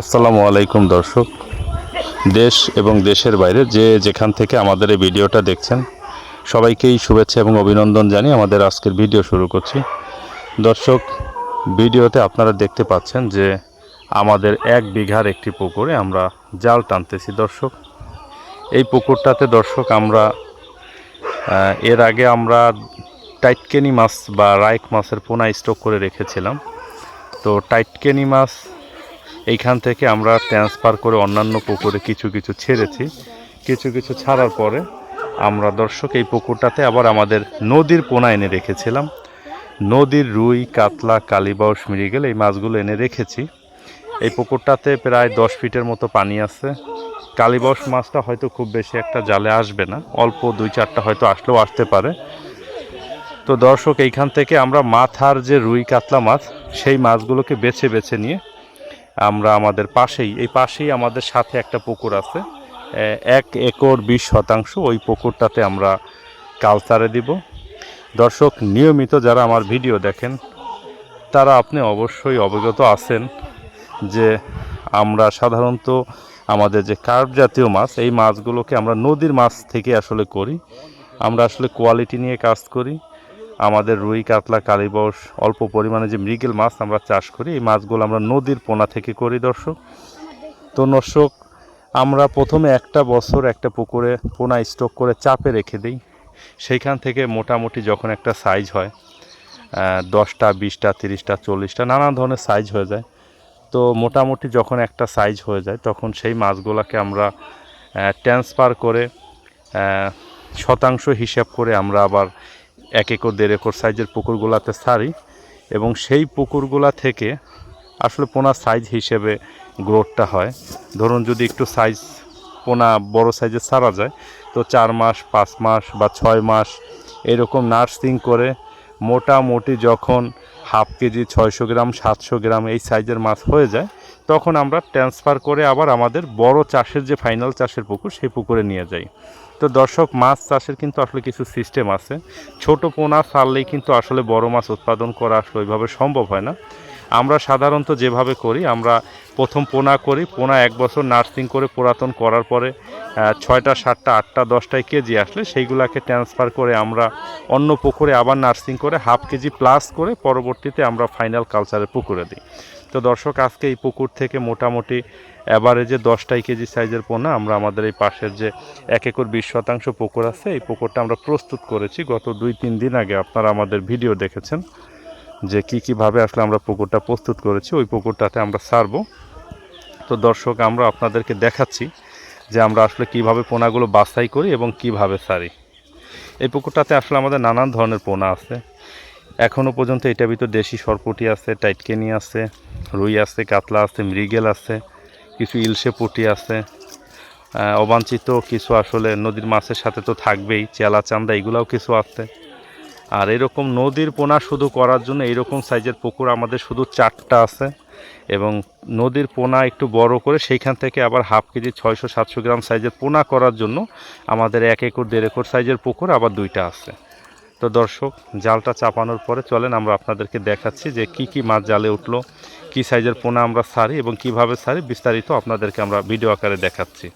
আসসালামু আলাইকুম দর্শক। দেশ এবং দেশের বাইরে যে যেখান থেকে আমাদের এই ভিডিওটা দেখছেন, সবাইকেই শুভেচ্ছা এবং অভিনন্দন জানিয়ে আমাদের আজকের ভিডিও শুরু করছি। দর্শক, ভিডিওতে আপনারা দেখতে পাচ্ছেন যে আমাদের এক বিঘার একটি পুকুরে আমরা জাল টানতেছি। দর্শক, এই পুকুরটাতে দর্শক আমরা এর আগে আমরা টাইটকেনি মাছ বা রাইক মাছের পোনা স্টক করে রেখেছিলাম। তো টাইটকেনি মাছ এইখান থেকে আমরা ট্রান্সফার করে অন্যান্য পুকুরে কিছু কিছু ছেড়েছি। কিছু কিছু ছাড়ার পরে আমরা দর্শক এই পুকুরটাতে আবার আমাদের নদীর পোনা এনে রেখেছিলাম। নদীর রুই, কাতলা, কালীবাউস মৃগেল এই মাছগুলো এনে রেখেছি। এই পুকুরটাতে প্রায় দশ ফিটের মতো পানি আছে। কালীবাউস মাছটা হয়তো খুব বেশি একটা জালে আসবে না। অল্প দুই চারটা হয়তো আসলেও আসতে পারে। তো দর্শক, এইখান থেকে আমরা মাথার যে রুই, কাতলা মাছ, সেই মাছগুলোকে বেছে বেছে নিয়ে আমরা আমাদের পাশেই, এই পাশেই আমাদের সাথে একটা পুকুর আছে। এক একর বিশ শতাংশ ওই পুকুরটাতে আমরা কালচারে দিব। দর্শক, নিয়মিত যারা আমার ভিডিও দেখেন, তারা আপনি অবশ্যই অবগত আছেন যে আমরা সাধারণত আমাদের যে কার্প জাতীয় মাছ, এই মাছগুলোকে আমরা নদীর মাছ থেকে আসলে করি। আমরা আসলে কোয়ালিটি নিয়ে কাজ করি। আমাদের রুই, কাতলা কালীবস অল্প পরিমাণে যে মৃগেল মাছ আমরা চাষ করি, এই মাছগুলো আমরা নদীর পোনা থেকে করি দর্শক। তো দর্শক, আমরা প্রথমে একটা বছর একটা পুকুরে পোনা স্টক করে চাপে রেখে দিই। সেইখান থেকে মোটামুটি যখন একটা সাইজ হয় দশটা, বিশটা, তিরিশটা, চল্লিশটা নানা ধরনের সাইজ হয়ে যায়। তো মোটামুটি যখন একটা সাইজ হয়ে যায়, তখন সেই মাছগুলোকে আমরা ট্রান্সফার করে শতাংশ হিসাব করে আমরা আবার এক একর, দেড় একর সাইজের পুকুরগুলাতে সারি এবং সেই পুকুরগুলা থেকে আসলে পোনা সাইজ হিসেবে গ্রোথটা হয়। ধরুন যদি একটু সাইজ পোনা বড় সাইজে ছাড়া যায়, তো চার মাস, পাঁচ মাস বা ছয় মাস এরকম নার্সিং করে মোটামুটি যখন হাফ কেজি, ছয়শো গ্রাম, সাতশো গ্রাম এই সাইজের মাছ হয়ে যায়, তখন আমরা ট্রান্সফার করে আবার আমাদের বড় চাষের যে ফাইনাল চাষের পুকুর, সেই পুকুরে নিয়ে যাই। তো দর্শক, মাছ চাষের কিন্তু আসলে কিছু সিস্টেম আছে। ছোট পোনা ছাড়লেই কিন্তু আসলে বড় মাছ উৎপাদন করা আসলে ওইভাবে সম্ভব হয় না। আমরা সাধারণত যেভাবে করি, আমরা প্রথম পোনা করি, পোনা এক বছর নার্সিং করে পুরাতন করার পরে ছয়টা, সাতটা, আটটা, দশটায় কেজি আসলে সেইগুলাকে ট্রান্সফার করে আমরা অন্য পুকুরে আবার নার্সিং করে হাফ কেজি প্লাস করে পরবর্তীতে আমরা ফাইনাল কালচারে পুকুরে দিই। তো দর্শক, আজকে এই পুকুর থেকে মোটামুটি অ্যাভারেজে দশটাই কেজি সাইজের পোনা আমরা আমাদের এই পাশের যে এক একর বিশ শতাংশ পুকুর আছে, এই পুকুরটা আমরা প্রস্তুত করেছি। গত দুই, তিন দিন আগে আপনারা আমাদের ভিডিও দেখেছেন। যে কি কীভাবে আসলে আমরা পুকুরটা প্রস্তুত করেছি, ওই পুকুরটাতে আমরা সারবো। তো দর্শক, আমরা আপনাদেরকে দেখাচ্ছি যে আমরা আসলে কীভাবে পোনাগুলো বাছাই করি এবং কীভাবে সারি। এই পুকুরটাতে আসলে আমাদের নানান ধরনের পোনা আছে। এখনও পর্যন্ত এটা ভিতর দেশি সরপুটি আছে, টাইটকেনি আছে, রুই আছে, কাতলা আছে, মৃগেল আছে, কিছু ইলশে পুঁটি আছে। অবাঞ্ছিত কিছু আসলে নদীর মাছের সাথে তো থাকবেই, চেলা, চান্দা, এগুলাও কিছু আছে। আর এরকম নদীর পোনা শুধু করার জন্য, এইরকম সাইজের পুকুর আমাদের শুধু চারটা আছে। এবং নদীর পোনা একটু বড় করে সেইখান থেকে আবার হাফ কেজি, ছয়শো, সাতশো গ্রাম সাইজের পোনা করার জন্য আমাদের এক একর, দেড় একর সাইজের পুকুর আবার দুইটা আছে। তো দর্শক, জালটা চাপানোর পরে চলেন, আমরা আপনাদেরকে দেখাচ্ছি যে কি কি মাছ জালে উঠল, কি সাইজের পোনা আমরা সারি এবং কীভাবে সারি, বিস্তারিত আপনাদেরকে আমরা ভিডিও আকারে দেখাচ্ছি।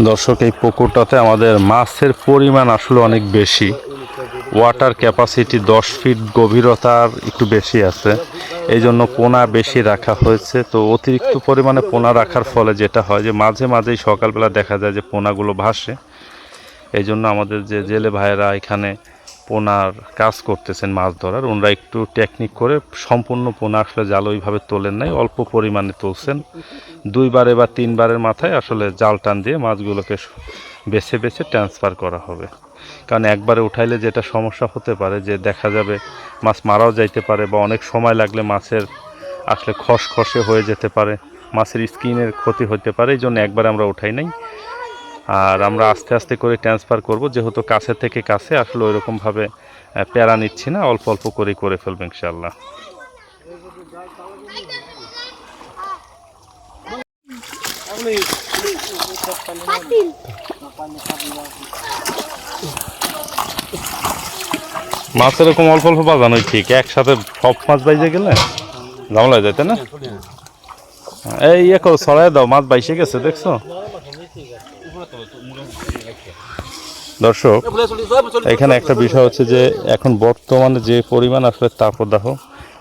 দর্শক, এই পুকুরটাতে আমাদের মাছের পরিমাণ আসলে অনেক বেশি। ওয়াটার ক্যাপাসিটি দশ ফিট গভীরতার একটু বেশি আছে। এই জন্য পোনা বেশি রাখা হয়েছে। তো অতিরিক্ত পরিমাণে পোনা রাখার ফলে যেটা হয় যে, মাঝে মাঝেই সকালবেলা দেখা যায় যে পোনাগুলো ভাসে। এই জন্য আমাদের যে জেলে ভাইয়েরা এখানে পোনার কাজ করতেছেন মাছ ধরার। ওনারা একটু টেকনিক করে সম্পূর্ণ পোনা আসলে জাল ওইভাবে তোলেন নাই, অল্প পরিমাণে তুলছেন। দুইবারে বা তিনবারের মাথায় আসলে জাল টান দিয়ে মাছগুলোকে বেছে বেছে ট্রান্সফার করা হবে। কারণ একবারে উঠাইলে যেটা সমস্যা হতে পারে, যে দেখা যাবে মাছ মারাও যাইতে পারে বা অনেক সময় লাগলে মাছের আসলে খসখসে হয়ে যেতে পারে, মাছের স্কিনের ক্ষতি হতে পারে, এই জন্য একবার আমরা উঠাই নাই। আর আমরা আস্তে আস্তে করে ট্রান্সফার করব। যেহেতু কাছে থেকে কাছে, আসলে ওইরকমভাবে প্যারা নিচ্ছি না। অল্প অল্প করেই করে ফেলব ইনশাল্লাহ মাছ এরকম অল্প অল্প বাজানোই ঠিক। একসাথে সব মাছ বাইজে গেলে গামলায় যাইতে না? এই ইয়ে করো ছড়াই দাও, মাছ বাইসে গেছে, দেখছ? দর্শক, এখানে একটা বিষয় হচ্ছে যে এখন বর্তমানে যে পরিমাণ আসলে তাপদাহ,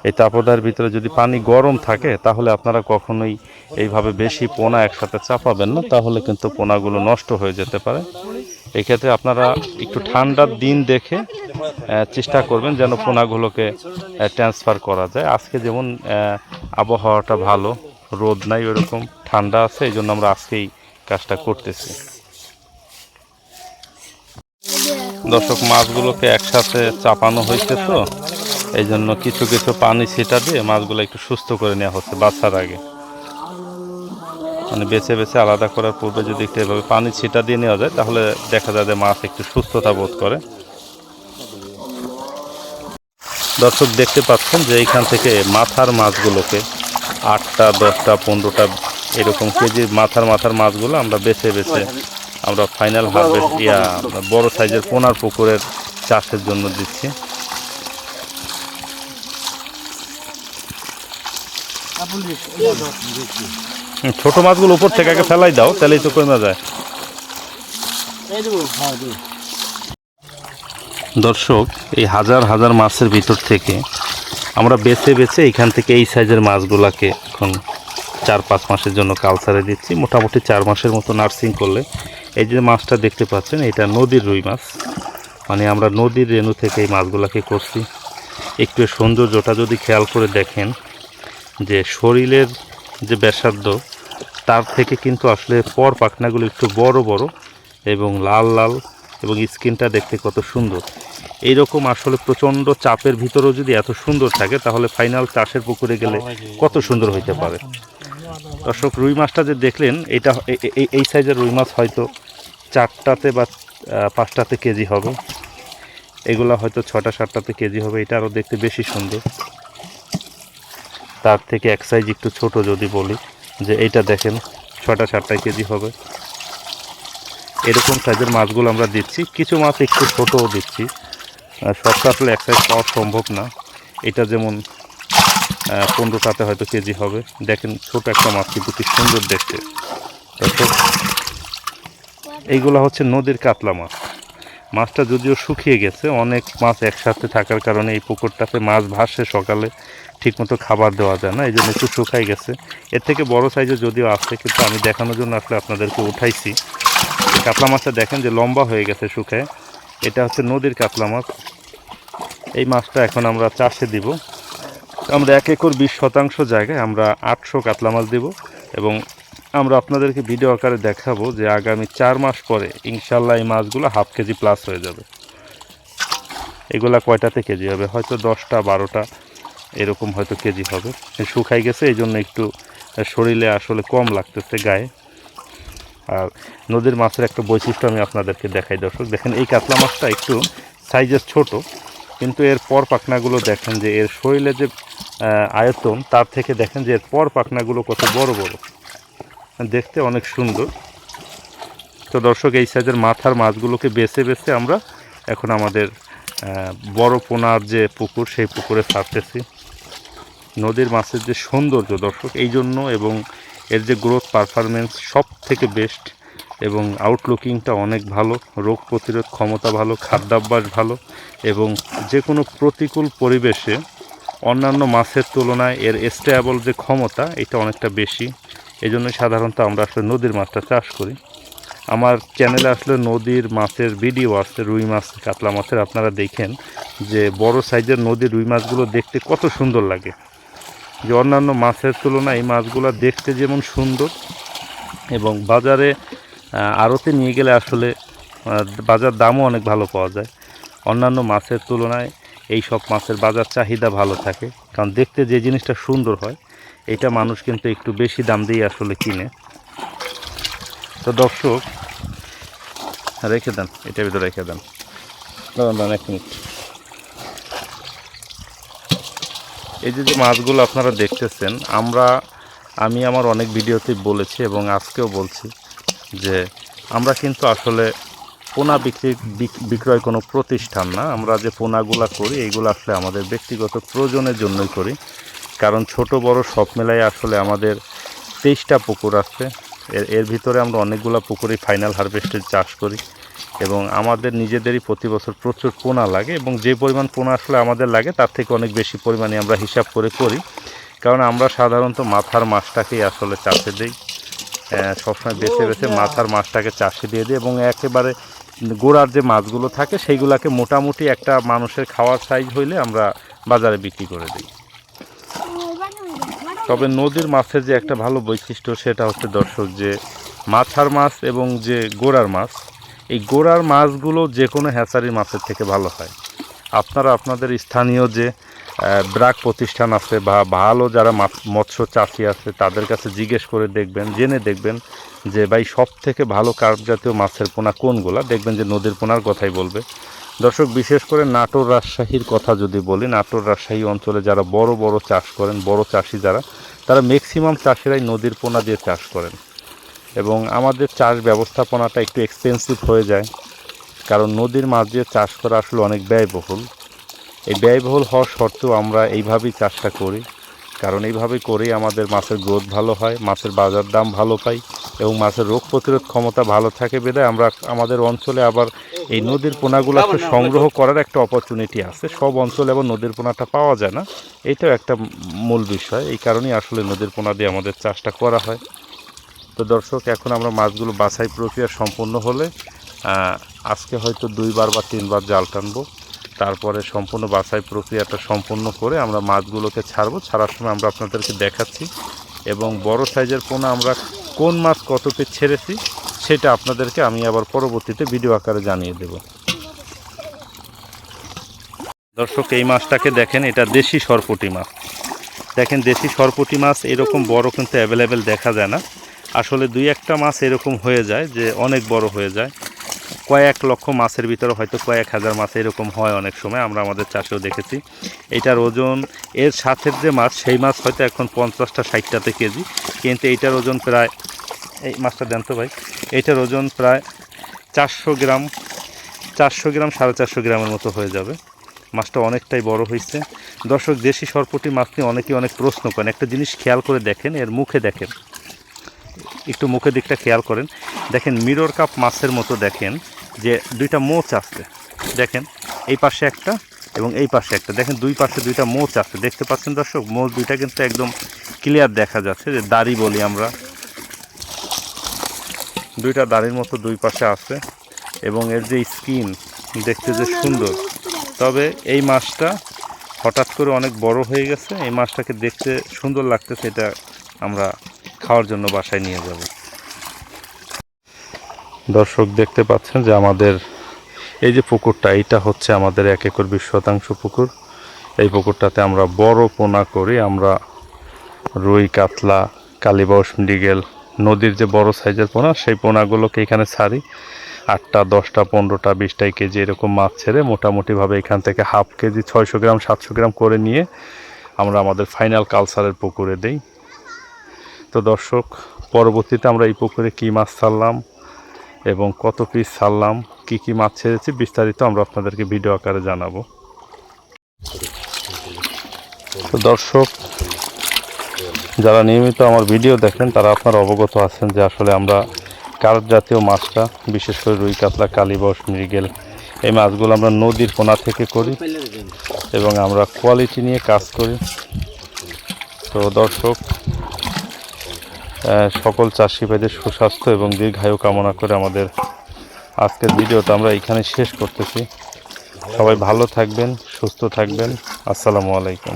এই তাপদাহের ভিতরে যদি পানি গরম থাকে, তাহলে আপনারা কখনোই এইভাবে বেশি পোনা একসাথে চাপাবেন না, তাহলে কিন্তু পোনাগুলো নষ্ট হয়ে যেতে পারে। এক্ষেত্রে আপনারা একটু ঠান্ডার দিন দেখে চেষ্টা করবেন যেন পোনাগুলোকে ট্রান্সফার করা যায়। আজকে যেমন আবহাওয়াটা ভালো, রোদ নাই ওরকম, ঠান্ডা আছে, এই জন্য আমরা আজকেই কাজটা করতেছি। দর্শক, মাছগুলোকে একসাথে চাপানো হয়েছে তো। এই জন্য কিছু কিছু পানি ছিটা দিয়ে মাছগুলো একটু সুস্থ করে নেওয়া হচ্ছে বাছার আগে। মানে বেছে বেছে আলাদা করার পূর্বে যদি একটু এভাবে পানি ছিটা দিয়ে নেওয়া যায়, তাহলে দেখা যায় যে মাছ একটু সুস্থতা বোধ করে। দর্শক, দেখতে পাচ্ছেন যে এইখান থেকে মাথার মাছগুলোকে আটটা, দশটা, পনেরোটা এরকম কেজি মাথার মাথার মাছগুলো আমরা বেছে বেছে আমরা ফাইনাল হারভেস্ট ইয়া বড় সাইজের পোনার পুকুরের চাষের জন্য দিচ্ছি। ছোট মাছগুলো উপর থেকে আগে ফেলাই দাও তাহলেই তো কমে যায়। দর্শক এই হাজার হাজার মাছের ভিতর থেকে আমরা বেছে বেছে এখান থেকে এই সাইজের মাছগুলাকে এখন চার পাঁচ মাসের জন্য কালচারে দিচ্ছি। মোটামুটি চার মাসের মতো নার্সিং করলে এই যে মাছটা দেখতে পাচ্ছেন, এটা নদীর রুই মাছ। মানে আমরা নদীর রেণু থেকে এই মাছগুলোকে করছি। একটু সৌন্দর্যটা যদি খেয়াল করে দেখেন, যে শরীরের যে ব্যাসার্ধ, তার থেকে কিন্তু আসলে পর পাখনাগুলো একটু বড় বড় এবং লাল লাল এবং স্কিনটা দেখতে কত সুন্দর। এই রকম আসলে প্রচণ্ড চাপের ভিতরেও যদি এত সুন্দর থাকে, তাহলে ফাইনাল চাষের পুকুরে গেলে কত সুন্দর হইতে পারে। দর্শক, রুই মাছটা যে দেখলেন, এটা এই সাইজের রুই মাছ হয়তো চারটাতে বা পাঁচটাতে কেজি হবে। এগুলা হয়তো ছটা, সাতটাতে কেজি হবে। এটা আরও দেখতে বেশি সুন্দর। তার থেকে এক সাইজ একটু ছোট যদি বলি, যে এইটা দেখেন, ছটা, সাতটায় কেজি হবে। এরকম সাইজের মাছগুলো আমরা দিচ্ছি। কিছু মাছ একটু ছোটও দিচ্ছি। সবটা আসলে এক সাইজ পাওয়া সম্ভব না। এটা যেমন পনেরোটাতে হয়তো কেজি হবে। দেখেন, ছোট একটা মাছ কিন্তু কি সুন্দর দেখতে। এইগুলো হচ্ছে নদীর কাতলা মাছ। মাছটা যদিও শুকিয়ে গেছে, অনেক মাছ একসাথে থাকার কারণে এই পুকুরটাতে মাছ ভাসে সকালে, ঠিকমতো খাবার দেওয়া যায় না এই জন্য একটু শুকাই গেছে। এর থেকে বড় সাইজে যদিও আছে, কিন্তু আমি দেখানোর জন্য আসলে আপনাদেরকে উঠাইছি। কাতলা মাছটা দেখেন যে লম্বা হয়ে গেছে শুকায়। এটা হচ্ছে নদীর কাতলা মাছ। এই মাছটা এখন আমরা চাষে দিব। আমরা এক একর বিশ শতাংশ জায়গায় আমরা আটশো কাতলা মাছ দিব এবং আমরা আপনাদেরকে ভিডিও আকারে দেখাবো যে আগামী চার মাস পরে ইনশাল্লাহ এই মাছগুলো হাফ কেজি প্লাস হয়ে যাবে। এগুলা কয়টাতে কেজি হবে? হয়তো দশটা, বারোটা, এরকম হয়তো কেজি হবে। শুকাই গেছে, এই জন্য একটু শরীরে আসলে কম লাগতেছে গায়ে। আর নদীর মাছের একটা বৈশিষ্ট্য আমি আপনাদেরকে দেখাই, দর্শক। দেখেন, এই কাতলা মাছটা একটু সাইজের ছোট, কিন্তু এর পর পাখনাগুলো দেখেন যে এর শরীরে যে আয়তন, তার থেকে দেখেন যে পর পাখনাগুলো কত বড় বড়। দেখতে অনেক সুন্দর। তো দর্শক, এই সাইজের মাথার মাছগুলোকে বেছে বেছে আমরা এখন আমাদের বড় পোনার যে পুকুর, সেই পুকুরে ছাড়তেছি। নদীর মাছের যে সৌন্দর্য দর্শক, এই জন্য এবং এর যে গ্রোথ পারফরমেন্স সব থেকে বেস্ট এবং আউটলুকিংটা অনেক ভালো, রোগ প্রতিরোধ ক্ষমতা ভালো, খাদ্যাভ্যাস ভালো এবং যে কোনো প্রতিকূল পরিবেশে অন্যান্য মাছের তুলনায় এর স্টেবল যে ক্ষমতা, এটা অনেকটা বেশি। এই জন্য সাধারণত আমরা আসলে নদীর মাছটা চাষ করি। আমার চ্যানেলে আসলে নদীর মাছের ভিডিও আছে, রুই মাছ, কাতলা মাছের, আপনারা দেখেন যে বড় সাইজের নদীর রুই মাছগুলো দেখতে কত সুন্দর লাগে। যে অন্যান্য মাছের তুলনায় এই মাছগুলো দেখতে যেমন সুন্দর এবং বাজারে আড়তে নিয়ে গেলে আসলে বাজার দামও অনেক ভালো পাওয়া যায়। অন্যান্য মাছের তুলনায় এই সব মাছের বাজার চাহিদা ভালো থাকে। কারণ দেখতে যে জিনিসটা সুন্দর হয়, এটা মানুষ কিন্তু একটু বেশি দাম দিয়ে আসলে কিনে। তো দর্শক, রেখে দেন, এটার ভিতরে রেখে দেন। দাঁড়ান এক মিনিট। এই যে যে মাছগুলো আপনারা দেখতেছেন, আমরা, আমি আমার অনেক ভিডিওতে বলেছি এবং আজকেও বলছি যে আমরা কিন্তু আসলে পোনা বিক্রি বিক- বিক্রয় কোনো প্রতিষ্ঠান না। আমরা যে পোনাগুলা করি এইগুলো আসলে আমাদের ব্যক্তিগত প্রয়োজনের জন্যই করি। কারণ ছোট বড় সব মেলায় আসলে আমাদের তেইশটা পুকুর আছে। এর এর ভিতরে আমরা অনেকগুলো পুকুরে ফাইনাল হারভেস্টের চাষ করি এবং আমাদের নিজেদেরই প্রতি বছর প্রচুর পোনা লাগে এবং যে পরিমাণ পোনা আসলে আমাদের লাগে তার থেকে অনেক বেশি পরিমাণে আমরা হিসাব করে করি। কারণ আমরা সাধারণত মাথার মাছটাকেই আসলে চাষে দিই। সবসময় বেছে বেছে মাথার মাছটাকে চাষে দিয়ে দিই এবং একেবারে গোড়ার যে মাছগুলো থাকে, সেইগুলোকে মোটামুটি একটা মানুষের খাওয়ার সাইজ হইলে আমরা বাজারে বিক্রি করে দিই। তবে নদীর মাছের যে একটা ভালো বৈশিষ্ট্য সেটা হচ্ছে দর্শক যে মাছার মাছ এবং যে গোড়ার মাছ, এই গোড়ার মাছগুলো যে কোনো হ্যাচারির মাছের থেকে ভালো হয়। আপনারা আপনাদের স্থানীয় যে ব্রাক প্রতিষ্ঠান আছে বা ভালো যারা মৎস্য চাষি আছে, তাদের কাছে জিজ্ঞেস করে দেখবেন, জেনে দেখবেন যে ভাই সব থেকে ভালো কার্প জাতীয় মাছের পোনা কোনগুলা? দেখবেন যে নদীর পোনার কথাই বলবে। দর্শক, বিশেষ করে নাটোর রাজশাহীর কথা যদি বলি, নাটোর রাজশাহী অঞ্চলে যারা বড় বড় চাষ করেন, বড় চাষি যারা, তারা ম্যাক্সিমাম চাষিরাই নদীর পোনা দিয়ে চাষ করেন। এবং আমাদের চাষ ব্যবস্থাপনাটা একটু এক্সপেন্সিভ হয়ে যায়, কারণ নদীর মাছ দিয়ে চাষ করা আসলে অনেক ব্যয়বহুল। এই ব্যয়বহুল হওয়া সত্ত্বেও আমরা এইভাবেই চাষটা করি। কারণ এইভাবে করেই আমাদের মাছের গ্রোথ ভালো হয়, মাছের বাজার দাম ভালো পাই এবং মাছের রোগ প্রতিরোধ ক্ষমতা ভালো থাকে বেদায় আমরা আমাদের অঞ্চলে আবার এই নদীর পোনাগুলোকে সংগ্রহ করার একটা অপরচুনিটি আছে। সব অঞ্চলে আবার নদীর পোনাটা পাওয়া যায় না। এইটাও একটা মূল বিষয়। এই কারণেই আসলে নদীর পোনা দিয়ে আমাদের চাষটা করা হয়। তো দর্শক, এখন আমরা মাছগুলো বাছাই প্রক্রিয়া সম্পূর্ণ হলে আজকে হয়তো দুইবার বা তিনবার জাল টানবো। তারপরে সম্পূর্ণ বাছাই প্রক্রিয়াটা সম্পূর্ণ করে আমরা মাছগুলোকে ছাড়বো। ছাড়ার সময় আমরা আপনাদেরকে দেখাচ্ছি এবং বড় সাইজের পোনা আমরা কোন মাছ কত ছেড়েছি সেটা আপনাদেরকে আমি আবার পরবর্তীতে ভিডিও আকারে জানিয়ে দেব। দর্শক, এই মাছটাকে দেখেন, এটা দেশি সরপুটি মাছ। দেখেন, দেশি সরপুটি মাছ এরকম বড় কিন্তু অ্যাভেলেবেল দেখা যায় না। আসলে দুই একটা মাছ এরকম হয়ে যায় যে অনেক বড় হয়ে যায়। কয়েক লক্ষ মাছের ভিতরে হয়তো কয়েক হাজার মাছ এরকম হয় অনেক সময়, আমরা আমাদের চাষেও দেখেছি। এইটার ওজন, এর সাথের যে মাছ, সেই মাছ হয়তো এখন পঞ্চাশটা, ষাটটাতে কেজি। কিন্তু এইটার ওজন প্রায়, এই মাছটা দেন তো ভাই এইটার ওজন প্রায় চারশো গ্রাম চারশো গ্রাম, সাড়ে চারশো গ্রামের মতো হয়ে যাবে। মাছটা অনেকটাই বড় হয়েছে। দর্শক, দেশি সরপটি মাছ নিয়ে অনেকেই অনেক প্রশ্ন করেন। একটা জিনিস খেয়াল করে দেখেন, এর মুখে দেখেন। একটু মুখের দিকটা খেয়াল করেন। দেখেন, মিরর কাপ মাছের মতো দেখেন। যে দুইটা মোচ আছে দেখেন এই পাশে একটা এবং এই পাশে একটা। দেখেন দুই পাশে দুইটা মোচ আছে দেখতে পাচ্ছেন দর্শক? মোচ দুইটা কিন্তু একদম ক্লিয়ার দেখা যাচ্ছে যে দাড়ি বলি আমরা। দুইটা দাড়ির মতো দুই পাশে আছে এবং এর যে স্কিন দেখতে যে সুন্দর। তবে এই মাছটা হঠাৎ করে অনেক বড় হয়ে গেছে এই মাছটাকে দেখতে সুন্দর লাগতেছে এটা আমরা খাওয়ার জন্য বাসায় নিয়ে যাব। দর্শক দেখতে পাচ্ছেন যে আমাদের এই যে পুকুরটা, এইটা হচ্ছে আমাদের এক একর বিশ শতাংশ পুকুর। এই পুকুরটাতে আমরা বড় পোনা করি, আমরা রুই, কাতলা, কালীবাউস, মৃগেল নদীর যে বড় সাইজের পোনা, সেই পোনাগুলোকে এখানে ছাড়ি, আটটা, দশটা, পনেরোটা বিশটাই কেজি এরকম মাছ ছেড়ে মোটামুটিভাবে এখান থেকে হাফ কেজি, ছয়শো গ্রাম, সাতশো গ্রাম করে নিয়ে আমরা আমাদের ফাইনাল কালচারের পুকুরে দেই। তো দর্শক, পরবর্তীতে আমরা এই পুকুরে কী মাছ ছাড়লাম? এবং কত পিস ছাড়লাম কী কী মাছ ছেড়েছি, বিস্তারিত আমরা আপনাদেরকে ভিডিও আকারে জানাব। তো দর্শক, যারা নিয়মিত আমার ভিডিও দেখেন, তারা আপনারা অবগত আছেন যে আসলে আমরা কার্প জাতীয় মাছটা, বিশেষ করে রুই কাতলা কালীবস মৃগেল, এই মাছগুলো আমরা নদীর কোনা থেকে করি এবং আমরা কোয়ালিটি নিয়ে কাজ করি। তো দর্শক সকল চাষি ভাইদের সুস্বাস্থ্য এবং দীর্ঘায়ু কামনা করে আমাদের আজকের ভিডিওটা আমরা এখানে শেষ করতেছি। সবাই ভালো থাকবেন, সুস্থ থাকবেন। আসসালামু আলাইকুম।